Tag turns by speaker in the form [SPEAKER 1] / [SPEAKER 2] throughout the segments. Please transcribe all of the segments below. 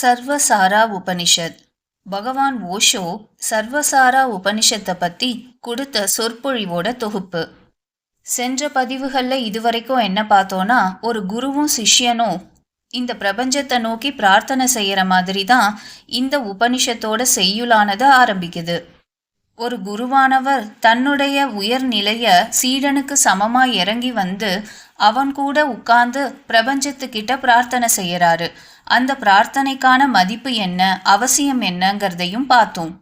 [SPEAKER 1] சர்வசாரா உபனிஷத். பகவான் ஓஷோ சர்வசாரா உபனிஷத்தை பற்றி கொடுத்த சொற்பொழிவோட தொகுப்பு. சென்ற பதிவுகளில் இதுவரைக்கும் என்ன பார்த்தோம்னா ஒரு குருவும் சிஷ்யனும் இந்த பிரபஞ்சத்தை நோக்கி பிரார்த்தனை செய்கிற மாதிரி தான் இந்த உபனிஷத்தோட செய்யுளானது ஆரம்பிக்குது. ஒரு குருவானவர் தன்னுடைய உயர்நிலைய சீடனுக்கு சமமாய் இறங்கி வந்து அவன் கூட உட்கார்ந்து பிரபஞ்சத்துக்கிட்ட பிரார்த்தனை செய்யறாரு அந்த பிரார்த்தனைக்கான மதிப்பு என்ன அவசியம் என்னங்கிறதையும் பார்த்தோம்.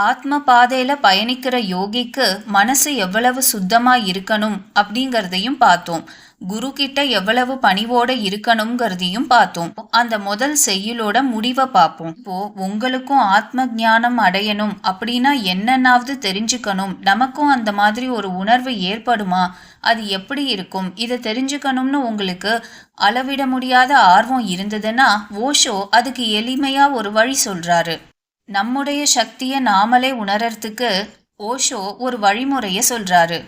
[SPEAKER 1] ஆத்ம பாதையில் பயணிக்கிற யோகிக்கு மனசு எவ்வளவு சுத்தமாக இருக்கணும் அப்படிங்கிறதையும் பார்த்தோம். குரு கிட்ட எவ்வளவு பணிவோட இருக்கணுங்கிறதையும் பார்த்தோம். அந்த முதல் செய்யுளோட முடிவை பார்ப்போம். இப்போ உங்களுக்கும் ஆத்ம ஞானம் அடையணும் அப்படின்னா என்னென்னாவது தெரிஞ்சுக்கணும். நமக்கும் அந்த மாதிரி ஒரு உணர்வு ஏற்படுமா? அது எப்படி இருக்கும்? இதை தெரிஞ்சுக்கணும்னு உங்களுக்கு அளவிட முடியாத ஆர்வம் இருந்ததுன்னா ஓஷோ அதுக்கு எளிமையா ஒரு வழி சொல்றாரு. நம்முடைய சக்தியை நாமளே உணரத்துக்கு ஓஷோ ஒரு வழிமுறையை சொல்றாரு.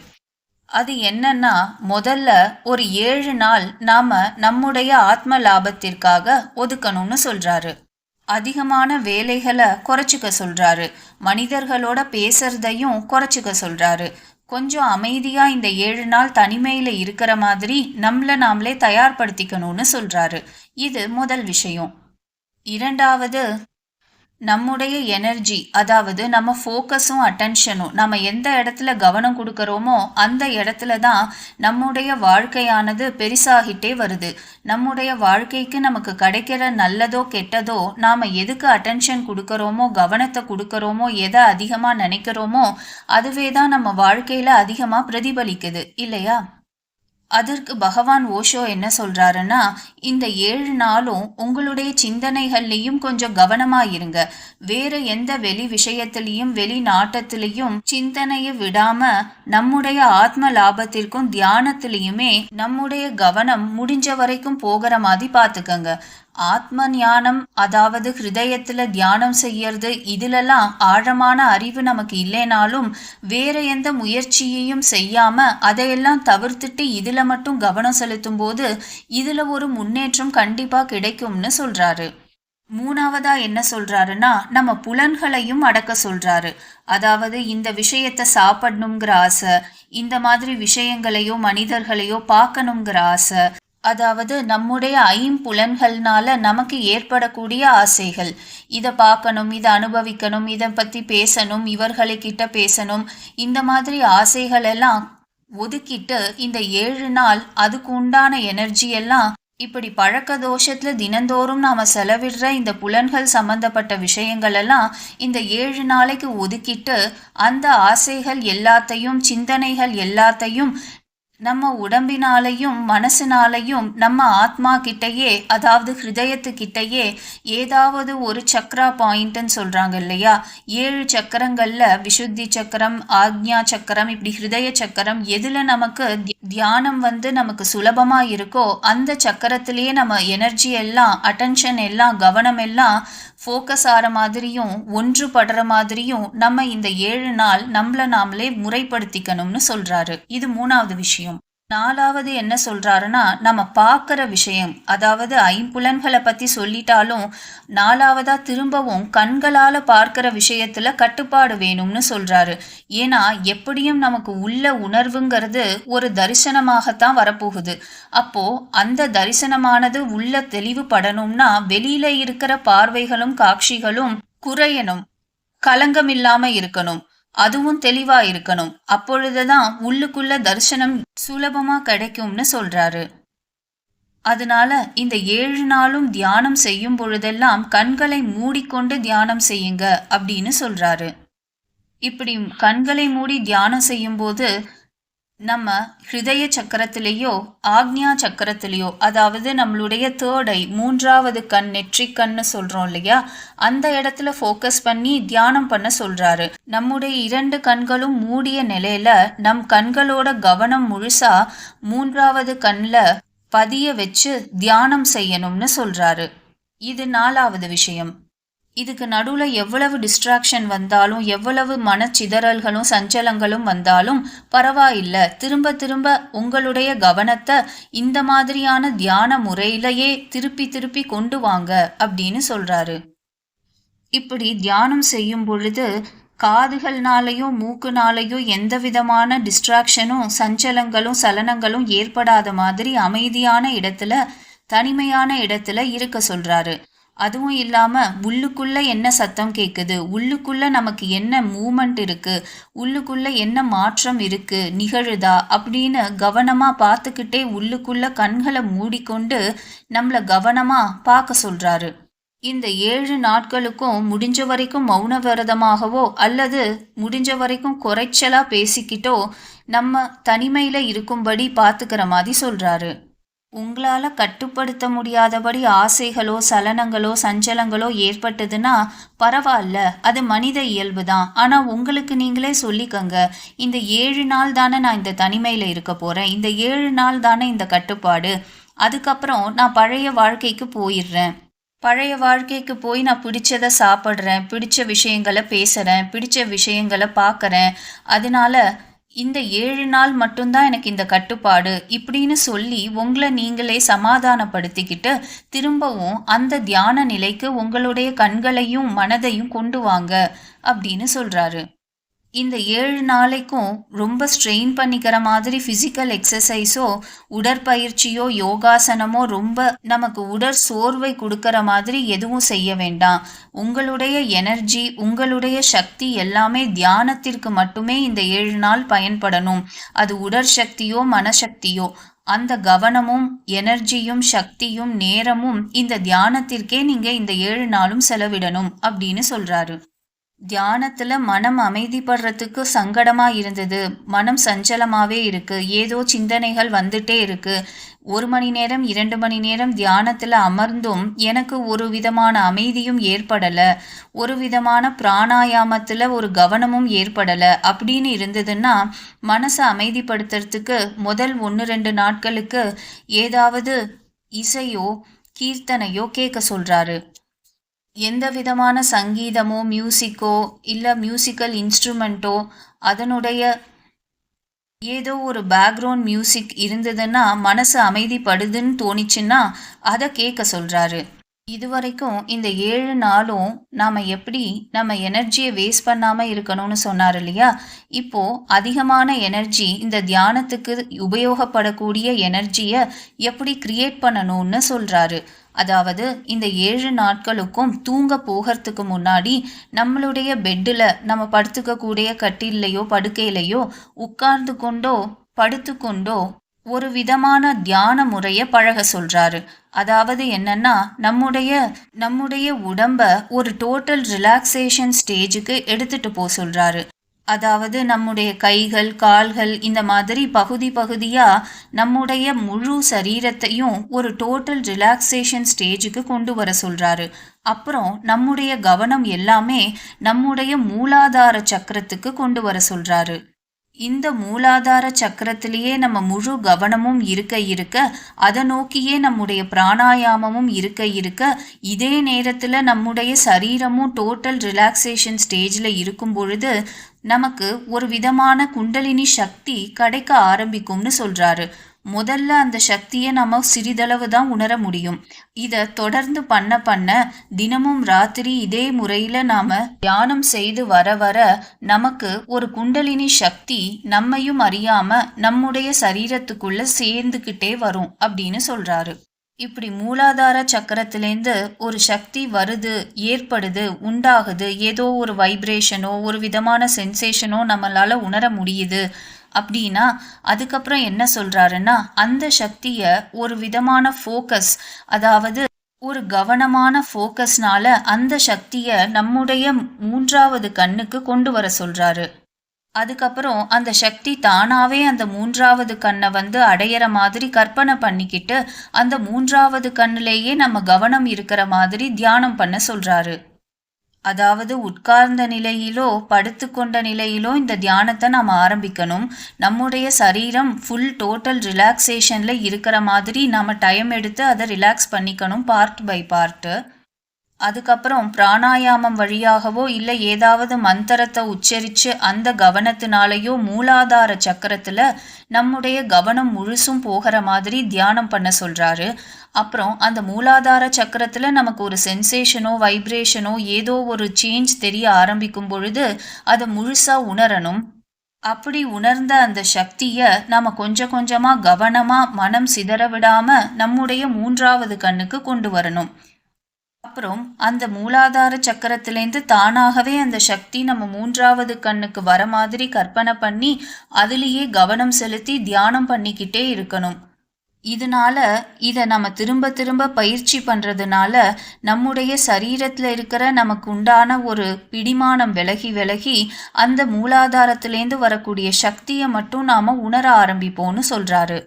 [SPEAKER 1] அது என்னன்னா முதல்ல ஒரு ஏழு நாள் நாம நம்முடைய ஆத்ம லாபத்திற்காக ஒதுக்கணும்னு சொல்றாரு. அதிகமான வேலைகளை குறைச்சிக்க சொல்றாரு. மனிதர்களோட பேசுறதையும் குறைச்சிக்க சொல்றாரு. கொஞ்சம் அமைதியா இந்த ஏழு நாள் தனிமையில இருக்கிற மாதிரி நம்மள நாமளே தயார்படுத்திக்கணும்னு சொல்றாரு. இது முதல் விஷயம். இரண்டாவது நம்முடைய எனர்ஜி அதாவது நம்ம ஃபோக்கஸும் அட்டென்ஷனும் நம்ம எந்த இடத்துல கவனம் கொடுக்குறோமோ அந்த இடத்துல தான் நம்முடைய வாழ்க்கையானது பெருசாகிட்டே வருது. நம்முடைய வாழ்க்கைக்கு நமக்கு கிடைக்கிற நல்லதோ கெட்டதோ நாம் எதுக்கு அட்டென்ஷன் கொடுக்குறோமோ கவனத்தை கொடுக்குறோமோ எதை அதிகமாக நினைக்கிறோமோ அதுவே தான் நம்ம வாழ்க்கையில் அதிகமாக பிரதிபலிக்குது. இல்லையா? அதற்கு பகவான் ஓஷோ என்ன சொல்றாருன்னா இந்த ஏழு நாளும் உங்களுடைய சிந்தனைகள்லையும் கொஞ்சம் கவனமா இருங்க. வேற எந்த வெளி விஷயத்திலையும் வெளி நாட்டத்திலையும் சிந்தனையை விடாம நம்முடைய ஆத்ம லாபத்திற்கும் தியானத்திலையுமே நம்முடைய கவனம் முடிஞ்ச வரைக்கும் போகிற மாதிரி பார்த்துக்கங்க. ஆத்ம ஞானம் அதாவது ஹிருதயத்தில் தியானம் செய்யறது இதிலெல்லாம் ஆழமான அறிவு நமக்கு இல்லைனாலும் வேற எந்த முயற்சியையும் செய்யாம அதையெல்லாம் தவிர்த்துட்டு இதில் மட்டும் கவனம் செலுத்தும் போது இதில் ஒரு முன்னேற்றம் கண்டிப்பாக கிடைக்கும்னு சொல்றாரு. மூணாவதா என்ன சொல்றாருன்னா நம்ம புலன்களையும் அடக்க சொல்றாரு. அதாவது இந்த விஷயத்தை சாப்பிடணுங்கிற ஆசை இந்த மாதிரி விஷயங்களையோ மனிதர்களையோ பார்க்கணுங்கிற ஆசை அதாவது நம்முடைய ஐம்புலன்கள்னால நமக்கு ஏற்படக்கூடிய ஆசைகள். இதை பார்க்கணும் இதை அனுபவிக்கணும் இதை பற்றி பேசணும் இவர்களை கிட்ட பேசணும். இந்த மாதிரி ஆசைகள் எல்லாம் ஒதுக்கிட்டு இந்த ஏழு நாள் அதுக்கு உண்டான எனர்ஜி எல்லாம் இப்படி பழக்க தோஷத்துல தினந்தோறும் நாம செலவிடுற இந்த புலன்கள் சம்பந்தப்பட்ட விஷயங்கள் எல்லாம் இந்த ஏழு நாளைக்கு ஒதுக்கிட்டு அந்த ஆசைகள் எல்லாத்தையும் சிந்தனைகள் எல்லாத்தையும் நம்ம உடம்பினாலையும் மனசினாலையும் நம்ம ஆத்மா கிட்டேயே அதாவது ஹிருதயத்துக்கிட்டேயே ஏதாவது ஒரு சக்ரா பாயிண்ட்னு சொல்கிறாங்க இல்லையா? ஏழு சக்கரங்களில் விசுத்தி சக்கரம் ஆக்ஞா சக்கரம் இப்படி ஹிருதய சக்கரம் எதில் நமக்கு தியானம் வந்து நமக்கு சுலபமாக இருக்கோ அந்த சக்கரத்திலேயே நம்ம எனர்ஜி எல்லாம் அட்டென்ஷன் எல்லாம் கவனம் எல்லாம் ஃபோக்கஸ் ஆகிற மாதிரியும் ஒன்றுபடுற மாதிரியும் நம்ம இந்த ஏழு நாள் நம்மளை நாமளே முறைப்படுத்திக்கணும்னு சொல்றாரு. இது மூணாவது விஷயம். நாலாவது என்ன சொல்றாருன்னா நம்ம பார்க்குற விஷயம் அதாவது ஐம்புலன்களை பற்றி சொல்லிட்டாலும் நாலாவதா திரும்பவும் கண்களால் பார்க்குற விஷயத்துல கட்டுப்பாடு வேணும்னு சொல்றாரு. ஏன்னா எப்படியும் நமக்கு உள்ள உணர்வுங்கிறது ஒரு தரிசனமாகத்தான் வரப்போகுது. அப்போ அந்த தரிசனமானது உள்ள தெளிவுபடணும்னா வெளியில இருக்கிற பார்வைகளும் காட்சிகளும் குறையணும். களங்கம் இல்லாமல் இருக்கணும். அதுவும் தெளிவா இருக்கணும். அப்பொழுதுதான் உள்ளுக்குள்ள தரிசனம் சுலபமா கிடைக்கும்னு சொல்றாரு. அதனால இந்த ஏழு நாளும் தியானம் செய்யும் பொழுதெல்லாம் கண்களை மூடிக்கொண்டு தியானம் செய்யுங்க அப்படின்னு சொல்றாரு. இப்படி கண்களை மூடி தியானம் செய்யும்போது நம்ம ஹிருதய சக்கரத்திலேயோ ஆக்ஞா சக்கரத்திலேயோ அதாவது நம்மளுடைய தேர்டை மூன்றாவது கண் நெற்றிக்கண்ணு சொல்றோம் இல்லையா? அந்த இடத்துல ஃபோக்கஸ் பண்ணி தியானம் பண்ண சொல்றாரு. நம்முடைய இரண்டு கண்களும் மூடிய நிலையில நம் கண்களோட கவனம் முழுசா மூன்றாவது கண்ணில் பதிய வச்சு தியானம் செய்யணும்னு சொல்றாரு. இது நாலாவது விஷயம். இதுக்கு நடுவில் எவ்வளவு டிஸ்ட்ராக்ஷன் வந்தாலும் எவ்வளவு மனச்சிதறல்களும் சஞ்சலங்களும் வந்தாலும் பரவாயில்ல. திரும்ப திரும்ப உங்களுடைய கவனத்தை இந்த மாதிரியான தியான முறையிலேயே திருப்பி திருப்பி கொண்டு வாங்க அப்படின்னு சொல்றாரு. இப்படி தியானம் செய்யும் பொழுது காதுகள்னாலையும் மூக்குனாலையும் எந்த விதமான டிஸ்ட்ராக்ஷனும் சஞ்சலங்களும் சலனங்களும் ஏற்படாத மாதிரி அமைதியான இடத்துல தனிமையான இடத்துல இருக்க சொல்றாரு. அதுவும் இல்லாமல் உள்ளுக்குள்ளே என்ன சத்தம் கேட்குது உள்ளுக்குள்ளே நமக்கு என்ன மூமெண்ட் இருக்குது உள்ளுக்குள்ளே என்ன மாற்றம் இருக்குது நிகழுதா? அப்படின்னு கவனமாக பார்த்துக்கிட்டே உள்ளுக்குள்ளே கண்களை மூடிக்கொண்டு நம்மளை கவனமாக பார்க்க சொல்கிறாரு இந்த ஏழு நாட்களுக்கும் முடிஞ்ச வரைக்கும் மௌன விரதமாகவோ அல்லது முடிஞ்ச வரைக்கும் குறைச்சலாக பேசிக்கிட்டோ நம்ம தனிமையில் இருக்கும்படி பார்த்துக்கிற மாதிரி சொல்கிறாரு உங்களால் கட்டுப்படுத்த முடியாதபடி ஆசைகளோ சலனங்களோ சஞ்சலங்களோ ஏற்பட்டதுன்னா பரவாயில்ல. அது மனித இயல்பு தான் ஆனால் உங்களுக்கு நீங்களே சொல்லிக்கங்க. இந்த ஏழு நாள் தானே நான் இந்த தனிமையில் இருக்க போகிறேன் இந்த ஏழு நாள் தானே இந்த கட்டுப்பாடு. அதுக்கப்புறம் நான் பழைய வாழ்க்கைக்கு போயிடுறேன். பழைய வாழ்க்கைக்கு போய் நான் பிடிச்சதை சாப்பிட்றேன் பிடிச்ச விஷயங்களை பேசுகிறேன் பிடிச்ச விஷயங்களை பார்க்குறேன். அதனால இந்த ஏழு நாள் மட்டும்தான் எனக்கு இந்த கட்டுப்பாடு இப்படின்னு சொல்லி உங்களை நீங்களே சமாதானப்படுத்திக்கிட்டு திரும்பவும் அந்த தியான நிலைக்கு உங்களுடைய கண்களையும் மனதையும் கொண்டு வாங்க அப்படின்னு சொல்றாரு. இந்த ஏழு நாளைக்கும் ரொம்ப ஸ்ட்ரெயின் பண்ணிக்கிற மாதிரி ஃபிசிக்கல் எக்ஸசைஸோ உடற்பயிற்சியோ யோகாசனமோ ரொம்ப நமக்கு உடற் சோர்வை கொடுக்கற மாதிரி எதுவும் செய்ய வேண்டாம். உங்களுடைய எனர்ஜி உங்களுடைய சக்தி எல்லாமே தியானத்திற்கு மட்டுமே இந்த ஏழு நாள் பயன்படணும். அது உடற்சக்தியோ மனசக்தியோ. அந்த கவனமும் எனர்ஜியும் சக்தியும் நேரமும் இந்த தியானத்திற்கே நீங்க இந்த ஏழு நாளும் செலவிடணும் அப்படின்னு சொல்றாரு. தியானத்துல மனம் அமைதிப்படுறதுக்கு சங்கடமா இருந்தது. மனம் சஞ்சலமாவே இருக்கு. ஏதோ சிந்தனைகள் வந்துட்டே இருக்கு. ஒரு மணி நேரம் இரண்டு மணி நேரம் தியானத்துல அமர்ந்தும் எனக்கு ஒரு விதமான அமைதியும் ஏற்படல. ஒரு விதமான பிராணாயாமத்துல ஒரு கவனமும் ஏற்படல. அப்படின்னு இருந்ததுன்னா மனசை அமைதிப்படுத்துறதுக்கு முதல் ஒன்று ரெண்டு நாட்களுக்கு ஏதாவது இசையோ கீர்த்தனையோ கேட்க சொல்றாரு. எந்த விதமான சங்கீதமோ மியூசிக்கோ இல்லை மியூசிக்கல் இன்ஸ்ட்ருமெண்ட்டோ அதனுடைய ஏதோ ஒரு பேக்ரவுண்ட் மியூசிக் இருந்ததுன்னா மனசு அமைதிப்படுதுன்னு தோணிச்சுன்னா அதை கேட்க சொல்கிறாரு இதுவரைக்கும் இந்த ஏழு நாளும் நாம் எப்படி நம்ம எனர்ஜியை வேஸ்ட் பண்ணாமல் இருக்கணும்னு சொன்னார் இல்லையா? இப்போது அதிகமான எனர்ஜி இந்த தியானத்துக்கு உபயோகப்படக்கூடிய எனர்ஜியை எப்படி கிரியேட் பண்ணணும்னு சொல்கிறாரு அதாவது இந்த ஏழு நாட்களுக்கும் தூங்க போகிறதுக்கு முன்னாடி நம்மளுடைய பெட்டில் நம்ம படுத்துக்கக்கூடிய கட்டிலையோ படுக்கையிலையோ உட்கார்ந்து கொண்டோ படுத்துக்கொண்டோ ஒரு விதமான தியான முறையை பழக சொல்றாரு. அதாவது என்னன்னா நம்முடைய நம்முடைய உடம்ப ஒரு டோட்டல் ரிலாக்ஸேஷன் ஸ்டேஜுக்கு எடுத்துட்டு போக சொல்றாரு. அதாவது நம்முடைய கைகள் கால்கள் இந்த மாதிரி பகுதி பகுதியா நம்முடைய முழு சரீரத்தையும் ஒரு டோட்டல் ரிலாக்ஸேஷன் ஸ்டேஜுக்கு கொண்டு வர சொல்றாரு. அப்புறம் நம்முடைய கவனம் எல்லாமே நம்முடைய மூலாதார சக்கரத்துக்கு கொண்டு வர சொல்றாரு. இந்த மூலாதார சக்கரத்திலேயே நம்ம முழு கவனமும் இருக்க இருக்க அதை நோக்கியே நம்முடைய பிராணாயாமமும் இருக்க இருக்க இதே நேரத்தில் நம்முடைய சரீரமும் டோட்டல் ரிலாக்ஸேஷன் ஸ்டேஜில் இருக்கும் பொழுது நமக்கு ஒரு விதமான குண்டலினி சக்தி கிடைக்க ஆரம்பிக்கும்னு சொல்றாரு. முதல்ல அந்த சக்தியை நம்ம சிறிதளவு தான் உணர முடியும். இதை தொடர்ந்து பண்ண பண்ண தினமும் ராத்திரி இதே முறையில் நாம் தியானம் செய்து வர வர நமக்கு ஒரு குண்டலினி சக்தி நம்மையும் அறியாம நம்முடைய சரீரத்துக்குள்ள சேர்ந்துக்கிட்டே வரும் அப்படின்னு சொல்றாரு. இப்படி மூலாதார சக்கரத்திலேருந்து ஒரு சக்தி வருது ஏற்படுது உண்டாகுது ஏதோ ஒரு வைப்ரேஷனோ ஒரு விதமான சென்சேஷனோ நம்மளால உணர முடியுது. அப்படின்னா அதுக்கப்புறம் என்ன சொல்கிறாருன்னா அந்த சக்தியை ஒரு விதமான ஃபோக்கஸ் அதாவது ஒரு கவனமான ஃபோக்கஸ்னால அந்த சக்தியை நம்முடைய மூன்றாவது கண்ணுக்கு கொண்டு வர சொல்கிறாரு அதுக்கப்புறம் அந்த சக்தி தானாவே அந்த மூன்றாவது கண்ணை வந்து அடையிற மாதிரி கற்பனை பண்ணிக்கிட்டு அந்த மூன்றாவது கண்ணிலேயே நம்ம கவனம் இருக்கிற மாதிரி தியானம் பண்ண சொல்றாரு. அதாவது உட்கார்ந்த நிலையிலோ படுத்துக்கொண்ட நிலையிலோ இந்த தியானத்தை நாம் ஆரம்பிக்கணும். நம்முடைய சரீரம் ஃபுல் டோட்டல் ரிலாக்ஸேஷனில் இருக்கிற மாதிரி நாம் டைம் எடுத்து அதை ரிலாக்ஸ் பண்ணிக்கணும் பார்ட் பை பார்ட்டு அதுக்கப்புறம் பிராணாயாமம் வழியாகவோ இல்லை ஏதாவது மந்திரத்தை உச்சரித்து அந்த கவனத்தினாலேயோ மூலாதார சக்கரத்தில் நம்முடைய கவனம் முழுசும் போகிற மாதிரி தியானம் பண்ண சொல்கிறாரு அப்புறம் அந்த மூலாதார சக்கரத்தில் நமக்கு ஒரு சென்சேஷனோ வைப்ரேஷனோ ஏதோ ஒரு சேஞ்ச் தெரிய ஆரம்பிக்கும் பொழுது அதை முழுசாக உணரணும். அப்படி உணர்ந்த அந்த சக்தியை நாம் கொஞ்சம் கொஞ்சமாக கவனமாக மனம் சிதற விடாமல் நம்முடைய மூன்றாவது கண்ணுக்கு கொண்டு வரணும். அப்புறம் அந்த மூலாதார சக்கரத்திலேருந்து தானாகவே அந்த சக்தி நம்ம மூன்றாவது கண்ணுக்கு வர மாதிரி கற்பனை பண்ணி அதுலேயே கவனம் செலுத்தி தியானம் பண்ணிக்கிட்டே இருக்கணும். இதனால இதை நம்ம திரும்ப திரும்ப பயிற்சி பண்ணுறதுனால நம்முடைய சரீரத்தில் இருக்கிற நமக்கு உண்டான ஒரு பிடிமானம் விலகி விலகி அந்த மூலாதாரத்திலேருந்து வரக்கூடிய சக்தியை மட்டும் நாம் உணர ஆரம்பிப்போம்னு சொல்கிறாரு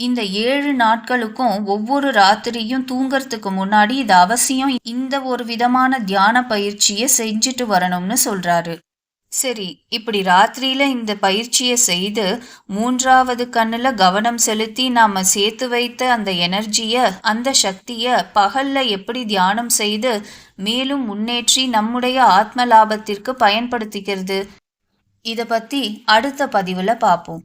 [SPEAKER 1] இந்த ஏழு நாட்களுக்கும் ஒவ்வொரு ராத்திரியும் தூங்கறதுக்கு முன்னாடி இது அவசியம். இந்த ஒரு விதமான தியான பயிற்சியை செஞ்சுட்டு வரணும்னு சொல்றாரு. சரி இப்படி ராத்திரியில இந்த பயிற்சியை செய்து மூன்றாவது கண்ணுல கவனம் செலுத்தி நாம சேர்த்து வைத்த அந்த எனர்ஜிய அந்த சக்திய பகல்ல எப்படி தியானம் செய்து மேலும் முன்னேற்றி நம்முடைய ஆத்ம லாபத்திற்கு பயன்படுத்திக்கிறது? இதை பத்தி அடுத்த பதிவுல பார்ப்போம்